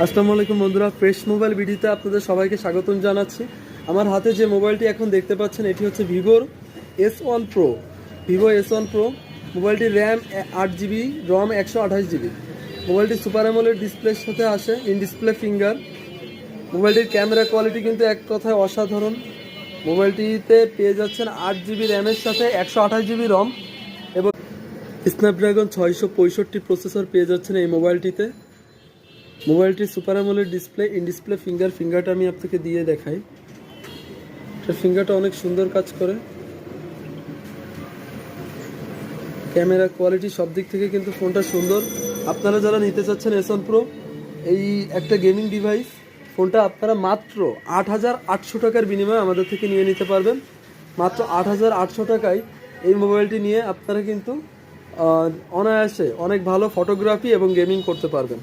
আসসালামু আলাইকুম বন্ধুরা ফ্রেশ মোবাইল ভিডিওতে আপনাদের সবাইকে স্বাগতম জানাচ্ছি। আমার হাতে যে মোবাইলটি এখন দেখতে পাচ্ছেন, এটি হচ্ছে ভিভোর S one Pro Vivo S one Pro মোবাইলটির RAM আট জিবি রম একশো আঠাশ জিবি মোবাইলটি সুপার অ্যামোলেড ডিসপ্লের সাথে আসে ইন ডিসপ্লে ফিঙ্গার মোবাইলটির ক্যামেরা কোয়ালিটি কিন্তু এক কথায় অসাধারণ। মোবাইলটিতে পেয়ে যাচ্ছেন আট জিবি র্যামের সাথে একশো আঠাশ জিবি রম এবং স্ন্যাপড্রাগন ছয়শো পঁয়ষট্টি প্রসেসর পেয়ে যাচ্ছেন এই মোবাইলটিতে। মোবাইলটির super AMOLED display, in display finger, ফিঙ্গারটা আমি আপনাকে দিয়ে দেখাই। এটার ফিঙ্গারটা অনেক সুন্দর কাজ করে। ক্যামেরা কোয়ালিটি সব দিক থেকে কিন্তু ফোনটা সুন্দর। আপনারা যারা নিতে চাচ্ছেন এসন প্রো এই একটা গেমিং ডিভাইস ফোনটা আপনারা মাত্র আট হাজার আটশো টাকার বিনিময়ে আমাদের থেকে নিয়ে নিতে পারবেন। মাত্র আট হাজার আটশো টাকায় এই মোবাইলটি নিয়ে আপনারা কিন্তু অনায়াসে অনেক ভালো ফটোগ্রাফি এবং গেমিং করতে পারবেন।